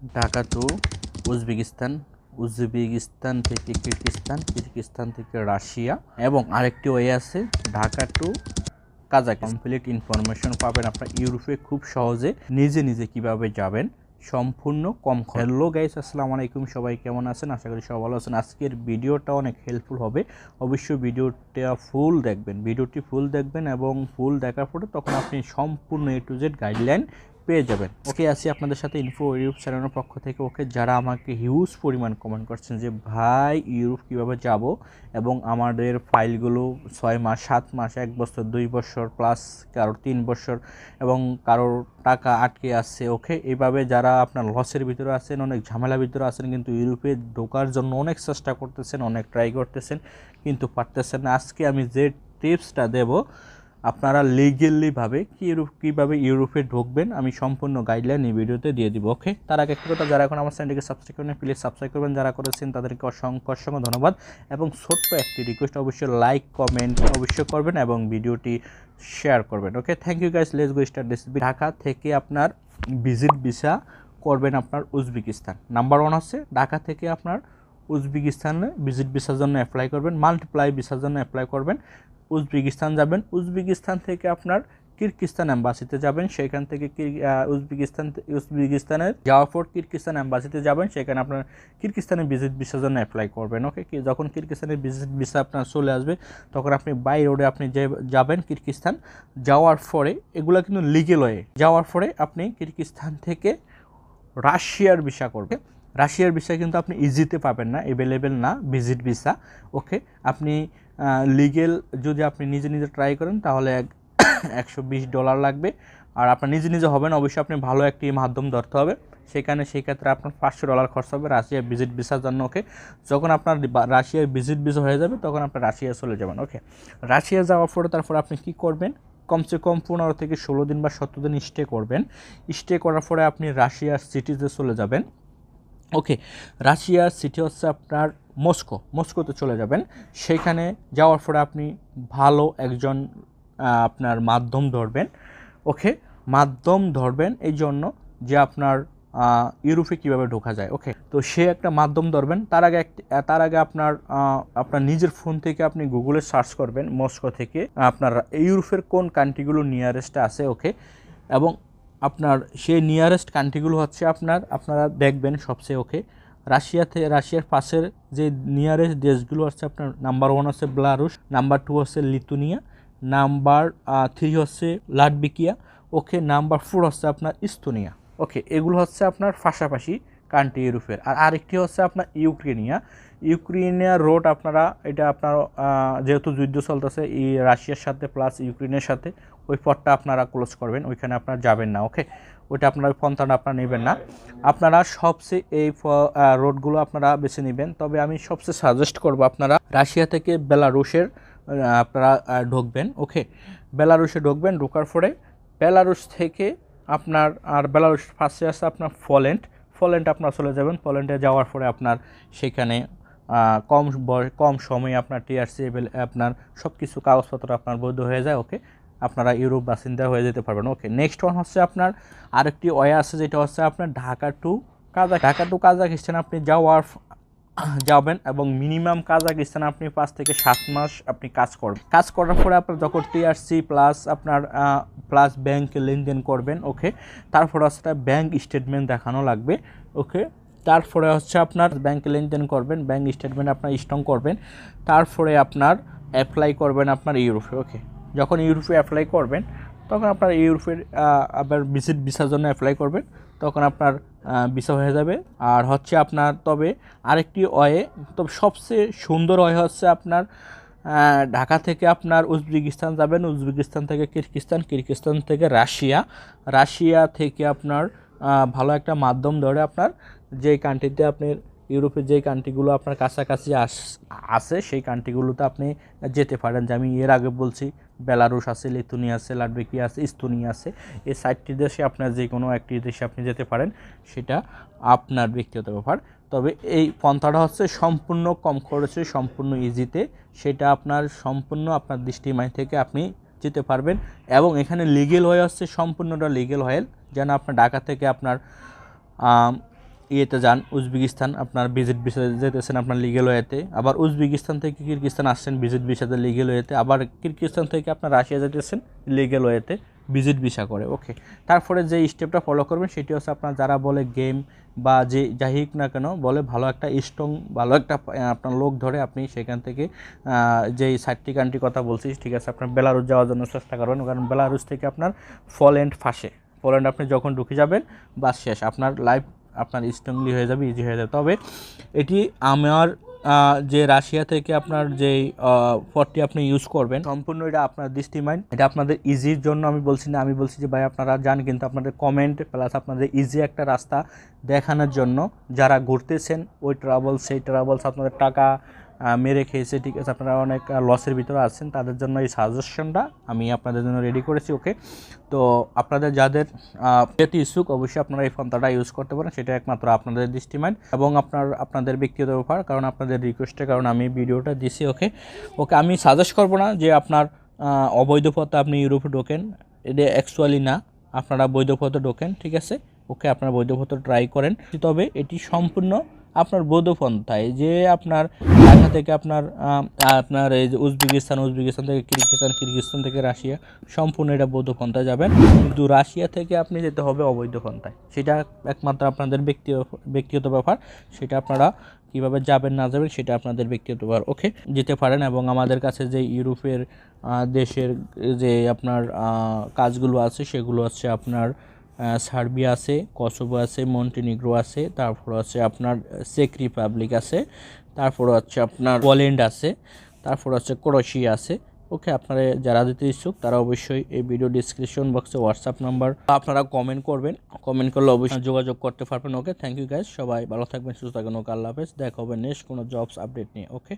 Dhaka to Uzbekistan Uzbekistan থেকে Kyrgyzstan Kyrgyzstan থেকে Russia এবং আরেকটি ওয়ে আছে Dhaka to Kaza complete information পাবেন আপনার ইউরোপে খুব সহজে নিজে নিজে কীভাবে যাবেন, সম্পূর্ণ কম হ্যালো গাইস আসসালামু আলাইকুম, সবাই কেমন আছেন? আশা করি সবাই ভালো আছেন। আজকের ভিডিওটা অনেক হেল্পফুল হবে। অবশ্যই ভিডিওটা ফুল দেখবেন। ভিডিওটি ফুল দেখবেন এবং ফুল দেখার পরে তখন আপনি সম্পূর্ণ এ টু জেড গাইডলাইন পেয়ে যাবেন। ওকে আসি আপনাদের সাথে ইনফো ইউরোপ চ্যানেলের পক্ষ থেকে। ওকে যারা আমাকে হিউজ পরিমাণ কমেন্ট করছেন যে, ভাই ইউরোপ কীভাবে যাব? এবং আমাদের ফাইলগুলো ছয় মাস, সাত মাস, এক বছর, দুই বছর প্লাস কারোর তিন বছর এবং কারোর টাকা আটকে আসছে ওকে? এইভাবে যারা আপনার লসের ভিতরে আছেন, অনেক ঝামেলার ভিতরে আছেন, কিন্তু ইউরোপে ঢোকার জন্য অনেক চেষ্টা করতেছেন, অনেক ট্রাই করতেছেন, কিন্তু পারতেছেন আজকে আমি যে টিপসটা দেব আপনারা লিগেলিভাবে কি ইউরোপ কীভাবে ইউরোপে ঢুকবেন, আমি সম্পূর্ণ গাইডলাইন এই ভিডিওতে দিয়ে দিব ওকে তার আগে একটি কথা, যারা এখন আমার চ্যানেলটিকে সাবস্ক্রাইব করেন প্লিজ সাবস্ক্রাইব করবেন, যারা করেছেন তাদেরকে অসংখ্য অসংখ্য ধন্যবাদ। এবং ছোট্ট একটি রিকোয়েস্ট অবশ্যই লাইক কমেন্ট অবশ্যই করবেন এবং ভিডিওটি শেয়ার করবেন okay thank you guys let's go start this Dhaka থেকে আপনার ভিজিট ভিসা করবেন আপনার উজবেকিস্তান। নাম্বার ওয়ান হচ্ছে ঢাকা থেকে আপনার উজবেকিস্তানে ভিজিট ভিসার জন্য অ্যাপ্লাই করবেন মাল্টিপ্লাই ভিসার জন্য অ্যাপ্লাই করবেন। উজবেকিস্তান যাবেন, উজবেকিস্তান থেকে আপনার কিরগিস্তান অ্যাম্বাসিতে যাবেন, সেখান থেকে উজবেকিস্তান, উজবেকিস্তানের যাওয়ার পর কিরগিস্তান অ্যাম্বাসিতে যাবেন, সেখানে আপনার কিরগিস্তানের ভিজিট ভিসার জন্য অ্যাপ্লাই করবেন ওকে কি, যখন কিরগিস্তানের ভিজিট ভিসা আপনার চলে আসবে, তখন আপনি বাই রোডে আপনি যে যাবেন কিরগিস্তান, যাওয়ার পরে এগুলো কিন্তু লিগেল হয়ে যাওয়ার পরে আপনি কিরগিস্তান থেকে রাশিয়ার ভিসা করবে রাশিয়ার ভিসা কিন্তু আপনি ইজিতে পাবেন না অ্যাভেলেবেল না ভিজিট ভিসা ওকে আপনি লিগেল যদি আপনি নিজে নিজে ট্রাই করেন, তাহলে এক একশো ডলার লাগবে। আর আপনার নিজে নিজে হবেন অবশ্যই আপনি ভালো একটি মাধ্যম ধরতে হবে। সেখানে সেই ক্ষেত্রে আপনার পাঁচশো ডলার খরচ হবে রাশিয়ার ভিজিট ভিসার জন্য ওকে যখন আপনার রাশিয়ার ভিজিট ভিসা হয়ে যাবে, তখন আপনার রাশিয়া চলে যাবেন ওকে রাশিয়া যাওয়ার পরে তারপর আপনি কী করবেন? কমসে কম পনেরো থেকে ষোলো দিন বা সতেরো দিন স্টে করবেন। স্টে করার পরে আপনি রাশিয়ার সিটিতে চলে যাবেন। ওকে রাশিয়ার সিটি হচ্ছে আপনার মস্কো মস্কোতে চলে যাবেন। সেইখানে যাওয়ার পরে আপনি ভালো একজন আপনার মাধ্যম ধরবেন। ওকে মাধ্যম ধরবেন এই জন্য যে আপনার ইউরোপে কীভাবে ঢোকা যায়। ওকে তো সে একটা মাধ্যম ধরবেন। তার আগে তার আগে আপনার আপনার নিজের ফোন থেকে আপনি গুগলে সার্চ করবেন মস্কো থেকে। আপনার ইউরোপের কোন কান্ট্রিগুলো নিয়ারেস্টে আছে। ওকে এবং আপনার সেই নিয়ারেস্ট কান্ট্রিগুলো হচ্ছে আপনার, আপনারা দেখবেন সবচেয়ে ওকে রাশিয়াতে, রাশিয়ার পাশের যে নিয়ারেস্ট দেশগুলো হচ্ছে আপনার নাম্বার ওয়ান হচ্ছে বেলারুশ নাম্বার টু হচ্ছে লিতুনিয়া নাম্বার থ্রি হচ্ছে লাটবিকিয়া ওকে নাম্বার ফোর হচ্ছে আপনার ইস্তোনিয়া ওকে এগুলো হচ্ছে আপনার পাশাপাশি কান্ট্রি ইউরোপের। আর আরেকটি হচ্ছে আপনার ইউক্রেনিয়া। ইউক্রেনিয়া রোড আপনারা, এটা আপনার যেহেতু যুদ্ধ চলতেছে, এই রাশিয়ার সাথে প্লাস ইউক্রেনের সাথে ওই পথটা আপনারা ক্লোজ করবেন, ওইখানে আপনারা যাবেন না ওকে ওইটা আপনারা, ওই পন্থাটা আপনারা নেবেন না। আপনারা সবচেয়ে এই রোডগুলো আপনারা বেছে নেবেন। তবে আমি সবচেয়ে সাজেস্ট করব আপনারা রাশিয়া থেকে বেলারুশের আপনারা ঢুকবেন ওকে বেলারুশে ঢুকবেন, ঢোকার পরে বেলারুশ থেকে আপনার, আর বেলারুশ ফার্স্টে আছে আপনার ফলেন্ট ফলেন্ড আপনার চলে যাবেন। ফলেন্ডে যাওয়ার পরে আপনার সেখানে কম কম সময়ে আপনার টিআরসি আপনার সব কিছু কাগজপত্র আপনার বৈধ হয়ে যায় ওকে আপনারা ইউরোপ বাসিন্দা হয়ে যেতে পারবেন। ওকে নেক্সট ওয়ান হচ্ছে আপনার আরেকটি ওয়ে আছে, যেটা হচ্ছে আপনার ঢাকা টু কাজা ঢাকা টু কাজাকিস্তান আপনি যাওয়ার, যাবেন এবং মিনিমাম কাজাকিস্তান আপনি পাঁচ থেকে সাত মাস আপনি কাজ করবেন। কাজ করার পরে আপনার যখন টিআরসি প্লাস আপনার প্লাস ব্যাংকে লেনদেন করবেন ওকে তারপরে হচ্ছে ব্যাংক স্টেটমেন্ট দেখানো লাগবে ওকে তারপরে হচ্ছে আপনার ব্যাংকে লেনদেন করবেন ব্যাংক স্টেটমেন্ট আপনার স্ট্রং করবেন, তারপরে আপনার অ্যাপ্লাই করবেন আপনার ইউরোপে ওকে যখন ইউরোপে অ্যাপ্লাই করবেন, তখন আপনার ইউরোপের আবার ভিজিট ভিসার জন্য অ্যাপ্লাই করবেন, তখন আপনার ভিসা হয়ে যাবে। আর হচ্ছে আপনার তবে আরেকটি অয়ে তবে সবচেয়ে সুন্দর ওয়ে হচ্ছে আপনার ঢাকা থেকে আপনার উজবেকিস্তান যাবেন। উজবেকিস্তান থেকে কিরগিস্তান কিরগিস্তান থেকে রাশিয়া। রাশিয়া থেকে আপনার ভালো একটা মাধ্যম ধরে আপনার যেই কান্ট্রিতে আপনার ইউরোপের যেই কান্ট্রিগুলো আপনার কাছাকাছি আস, আছে, সেই কান্ট্রিগুলোতে আপনি যেতে পারেন। যে আমি এর আগে বলছি বেলারুশ আছে লিথুনিয়া আছে লাটবেকিয়া আছে ইস্তোনিয়া আছে। এই সাতটি দেশে আপনার যে কোনো একটি দেশে আপনি যেতে পারেন, সেটা আপনার ব্যক্তিগত ব্যাপার। তবে এই পন্থাটা হচ্ছে সম্পূর্ণ কম খরচে, সম্পূর্ণ ইজিতে সেটা আপনার সম্পূর্ণ আপনার দৃষ্টিমায় থেকে আপনি যেতে পারবেন। এবং এখানে লিগেল হয়ে হচ্ছে সম্পূর্ণটা লিগেল হয়েল যেন আপনার ঢাকা থেকে আপনার ইয়েতে যান, উজবেকিস্তান আপনার ভিজিট ভিসা যেতেছেন আপনার লিগেল ওয়েতে আবার উজবেকিস্তান থেকে কিরগিস্তান আসছেন ভিজিট ভিসাতে লিগেল ওয়েতে আবার কিরগিস্তান থেকে আপনার রাশিয়া যেতেছেন লিগেল ওয়েতে ভিজিট ভিসা করে ওকে তারপরে যে স্টেপটা ফলো করবেন সেটি হচ্ছে আপনার যারা বলে গেম বা যে যাই হোক না কেন বলে ভালো একটা স্ট্রং ভালো একটা আপনার লোক ধরে আপনি সেখান থেকে যেই সাতটি কান্ট্রি কথা বলছি ঠিক আছে, আপনার বেলারুস যাওয়ার জন্য চেষ্টা করবেন, কারণ বেলারুস থেকে আপনার ফলেন্ড ফাঁসে পোল্যান্ড আপনি যখন ঢুকে যাবেন, বাস শেষ, আপনার লাইফ আপনার স্ট্রংলি হয়ে যাবে ইজি হয়ে যাবে। তবে এটি আমার যে রাশিয়া থেকে আপনার যেই পটটি আপনি ইউজ করবেন, সম্পূর্ণ এটা আপনার দৃষ্টিমাইন্ড এটা আপনাদের ইজির জন্য আমি বলছি না, আমি বলছি যে ভাই আপনারা যান, কিন্তু আপনাদের কমেন্ট প্লাস আপনাদের ইজি একটা রাস্তা দেখানোর জন্য যারা ঘুরতেছেন, ওই ট্রাভেলস সেই ট্রাভেলস আপনাদের টাকা মেরে খেয়েছে, ঠিক আছে, আপনারা অনেক লসের ভিতরে আছেন, তাদের জন্য এই সাজেশনটা আমি আপনাদের জন্য রেডি করেছি ওকে তো আপনাদের যাদের পেতে ইচ্ছুক, অবশ্যই আপনারা এই ফোনটা ইউজ করতে পারেন, সেটা একমাত্র আপনাদের দৃষ্টিমাইন্ড এবং আপনার, আপনাদের ব্যক্তিগত ব্যাপার, কারণ আপনাদের রিকোয়েস্টের কারণে আমি ভিডিওটা দিছি ওকে ওকে আমি সাজেস্ট করব না যে আপনার অবৈধ পথে আপনি ইউরোপে ঢোকেন, এটা অ্যাকচুয়ালি না, আপনারা বৈধ পথে ঢোকেন, ঠিক আছে? ওকে আপনারা বৈধ পথে ট্রাই করেন, তবে এটি সম্পূর্ণ আপনার বৈধ পন্থায় যে আপনার ঢাকা থেকে আপনার আপনার এই যে উজবেকিস্তান উজবেকিস্তান থেকে কিরগিস্তান কিরগিস্তান থেকে রাশিয়া, সম্পূর্ণ এটা বৈধ পন্থায় যাবেন কিন্তু রাশিয়া থেকে আপনি যেতে হবে অবৈধ পন্থায় সেটা একমাত্র আপনাদের ব্যক্তি, ব্যক্তিগত ব্যাপার। সেটা আপনারা কীভাবে যাবেন, না যাবেন সেটা আপনাদের ব্যক্তিগত ব্যাপার। ওকে, যেতে পারেন এবং আমাদের কাছে যে ইউরোপের দেশের যে আপনার কাজগুলো আছে সেগুলো হচ্ছে আপনার সার্বিয়া আছে, কসোভো আছে, মন্টিনিগ্রো আছে, তারপর আছে আপনার চেক রিপাবলিক আছে, তারপর হচ্ছে আপনার পোল্যান্ড আছে, তারপর হচ্ছে ক্রোয়েশিয়া আছে। ওকে, আপনারা যারা দিতে ইচ্ছুক, তারা অবশ্যই এই ভিডিও ডিসক্রিপশন বক্সে হোয়াটসঅ্যাপ নাম্বার আপনারা কমেন্ট করবেন। কমেন্ট করলে অবশ্যই যোগাযোগ করতে পারবেন। ওকে থ্যাংক ইউ গাইজ সবাই ভালো থাকবেন, সুস্থ থাকবেন। ওকে, আল্লাহ হাফেজ। দেখা হবে নেক্সট কোনো জবস আপডেট নিয়ে। ওকে।